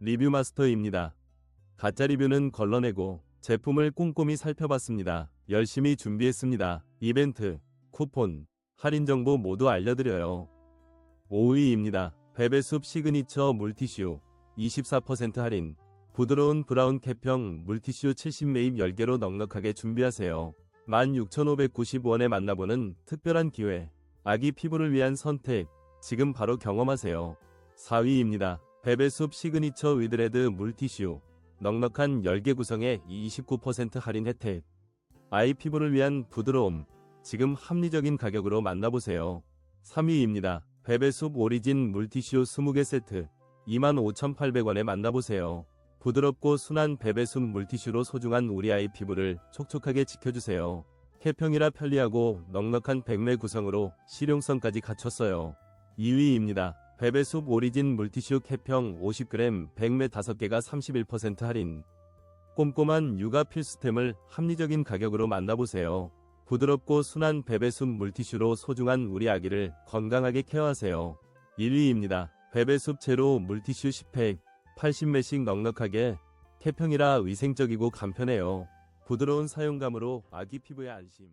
리뷰 마스터입니다. 가짜 리뷰는 걸러내고 제품을 꼼꼼히 살펴봤습니다. 열심히 준비했습니다. 이벤트, 쿠폰, 할인 정보 모두 알려드려요. 5위입니다. 베베숲 시그니처 물티슈 24% 할인 부드러운 브라운 캡형 물티슈 70매입 10개로 넉넉하게 준비하세요. 16,595원에 만나보는 특별한 기회 아기 피부를 위한 선택 지금 바로 경험하세요. 4위입니다. 베베숲 시그니처 위드레드 물티슈 넉넉한 10개 구성에 29% 할인 혜택 아이 피부를 위한 부드러움 지금 합리적인 가격으로 만나보세요. 3위입니다. 베베숲 오리진 물티슈 20개 세트 25,800원에 만나보세요. 부드럽고 순한 베베숲 물티슈로 소중한 우리 아이 피부를 촉촉하게 지켜주세요. 캡형이라 편리하고 넉넉한 백매 구성으로 실용성까지 갖췄어요. 2위입니다. 베베숲 오리진 물티슈 캡형 50g 100매 5개가 31% 할인. 꼼꼼한 육아 필수템을 합리적인 가격으로 만나보세요. 부드럽고 순한 베베숲 물티슈로 소중한 우리 아기를 건강하게 케어하세요. 1위입니다. 베베숲 제로 물티슈 10팩 80매씩 넉넉하게 캡형이라 위생적이고 간편해요. 부드러운 사용감으로 아기 피부에 안심.